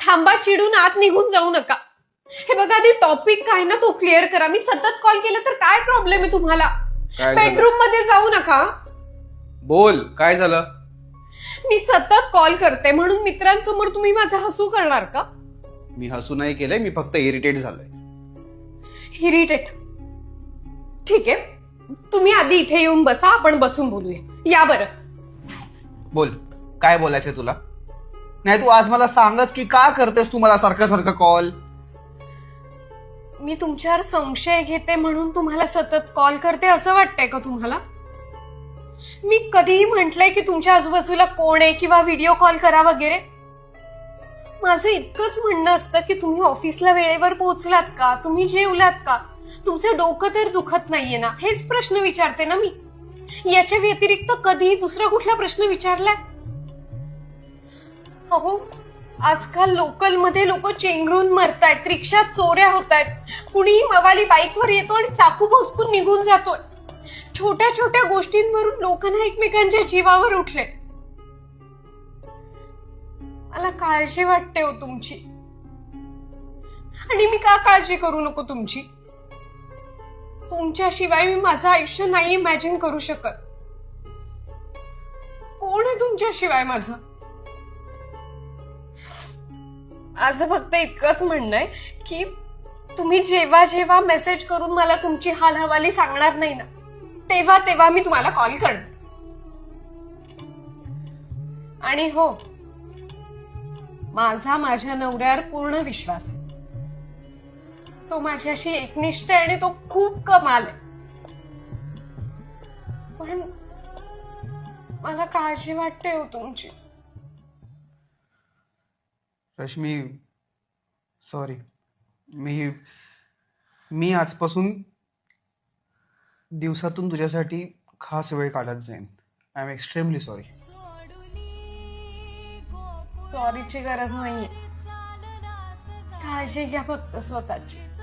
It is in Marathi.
थांबा चिडून आत निघून जाऊ नका. हे बघा आधी टॉपिक काय ना तो क्लिअर करा. मी सतत कॉल केला तर काय प्रॉब्लेम आहे तुम्हाला? काय झालं? बेडरूममध्ये जाऊ नका. बोल काय झालं? मी सतत कॉल करते म्हणून मित्रांसमोर तुम्ही माझं हसू करणार का? मी हसू नाही केलंय मी फक्त इरिटेट झालोय. इरिटेट ठीक आहे. तुम्ही आधी इथे येऊन बसा आपण बसून बोलूया. या बरं. बोल काय बोलायचंय तुला? नाही तू आज मला सांगच की का करतेस तू मला सारखं सारखं कॉल मी तुमच्यावर संशय घेते म्हणून तुम्हाला सतत कॉल करते असं वाटतंय का तुम्हाला? मी कधीही म्हटलंय की तुमच्या आजूबाजूला कोण आहे किंवा व्हिडिओ कॉल करा वगैरे. माझं इतकंच म्हणणं असतं की तुम्ही ऑफिसला वेळेवर पोहोचलात का? तुम्ही जेवलात का? तुमचं डोकं तर दुखत नाहीये ना? हेच प्रश्न विचारते ना मी. याच्या व्यतिरिक्त कधीही दुसरा कुठला प्रश्न विचारलाय? अहो आजकाल लोकलमध्ये लोक चेंगरून मरतायत रिक्षा चोऱ्या होत आहेत कुणीही मवाली बाईकवर येतो आणि चाकू भोसकून निघून जातोय. छोट्या छोट्या गोष्टींवरून लोकांना एकमेकांच्या जीवावर उठले मला काळजी वाटते हो तुमची. आणि मी का काळजी करू नको तुमची? तुमच्याशिवाय मी माझं आयुष्य नाही इमॅजिन करू शकत. कोण आहे तुमच्याशिवाय माझं? माझं फक्त इतकंच म्हणणं आहे की तुम्ही जेव्हा जेव्हा मेसेज करून मला तुमची हालहवाली सांगणार नाही ना तेव्हा तेव्हा मी तुम्हाला कॉल करणार. आणि हो माझा माझ्या नवऱ्यावर पूर्ण विश्वास आहे. तो माझ्याशी एकनिष्ठ आहे आणि तो खूप कमाल आहे. पण मला काळजी वाटते हो तुमची. रश्मी सॉरी मी मी आजपासून दिवसातून तुझ्यासाठी खास वेळ काढत जाईन. आय एम एक्स्ट्रीमली सॉरी सॉरीची गरज नाहीये. काळजी घ्या फक्त स्वतःची.